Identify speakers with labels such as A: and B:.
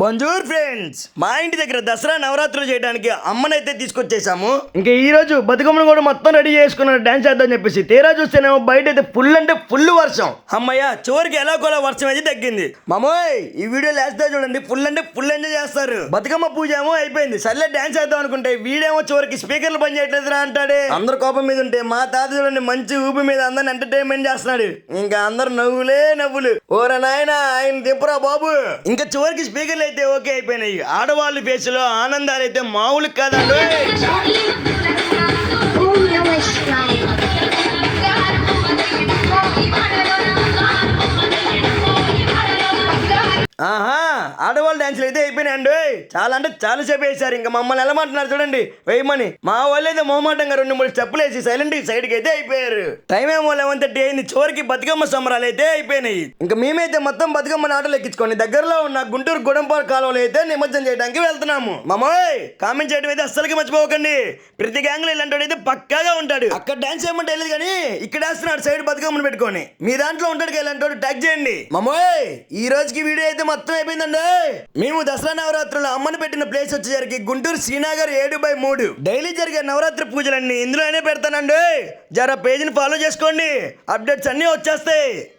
A: బొంజూర్ friends మా ఇంటి దగ్గర దసరా నవరాత్రులు చేయడానికి అమ్మనైతే తీసుకొచ్చేసాము. ఇంకా ఈ రోజు బతుకమ్మను కూడా మొత్తం రెడీ చేసుకున్నాడు డాన్స్ చేద్దాం చెప్పేసి తీరా చూస్తేనేమో బయట అయితే ఫుల్ అంటే ఫుల్ వర్షం. అమ్మయ్య చివరికి ఎలా కూడా వర్షం అయితే తగ్గింది. మామోయ్ ఈ వీడియో లేస్తే చూడండి. ఫుల్ అంటే ఫుల్ ఎంజాయ్ చేస్తారు. బతుకమ్మ పూజ ఏమో అయిపోయింది. సర్లే డాన్స్ చేద్దాం అనుకుంటే వీడేమో చివరికి స్పీకర్లు పని చేయట్లేదురా అంటాడే. అందరు కోపం మీద ఉంటే మా తాత చూడండి మంచి ఊపి మీద అందరిని ఎంటర్టైన్మెంట్ చేస్తున్నాడు. ఇంకా అందరు నవ్వులే నవ్వులు. ఓర నాయన ఆయన దింపురా బాబు. ఇంకా చివరికి స్పీకర్లు అయితే ఓకే అయిపోయినాయి ఆడవాళ్ళ ఫేస్లో ఆనందాలు అయితే మామూలు కాదండి. ఆహా! ఆడవాళ్ళ డాన్సులు అయితే అయిపోయినాయండి. చాలా అంటే చాలా సేపు వేసారు ఇంకా మమ్మల్ని వెళ్ళమంటున్నారు చూడండి. వేయమని. మా వాళ్ళు అయితే మొహమాటంగా రెండు మూడు స్టెప్పులు వేసి సైలెంట్ సైడ్కి అయితే అయిపోయారు. టైం ఏమో లెవెన్ థర్టీ అయింది. చివరికి బతుకమ్మ సంబరాలు అయితే అయిపోయినాయి. ఇంకా మేమైతే మొత్తం బతుకమ్మ ఆటలు ఎక్కించుకొని దగ్గరలో ఉన్న గుంటూరు గుడంపార్ కాలువలు అయితే నిమజ్జనం చేయడానికి వెళ్తున్నాము. మామోయ్ కామెంట్ చేయడం అయితే అస్సలకి మర్చిపోకండి. ప్రతి గ్యాంగ్లో ఇలాంటి అయితే పక్కాగా ఉంటాడు. అక్కడ డాన్స్ చేయమంటే తెలియదు కానీ ఇక్కడ వేస్తున్నాడు సైడ్ బతుకమ్మను పెట్టుకొని. మీ దాంట్లో ఉంటాడు ఇలాంటి వాడు ట్యాగ్ చేయండి. మామోయ్ ఈ రోజుకి వీడియో అయితే మొత్తం అయిపోయిందండి. మేము దసరా నవరాత్రులు అమ్మను పెట్టిన ప్లేస్ వచ్చేసరికి గుంటూరు శ్రీనగర్ ఏడు బై మూడు. డైలీ జరిగే నవరాత్రి పూజలన్నీ ఇందులోనే పెడతానండి. జర పేజీని ఫాలో చేసుకోండి. అప్డేట్స్ అన్నీ వచ్చేస్తాయి.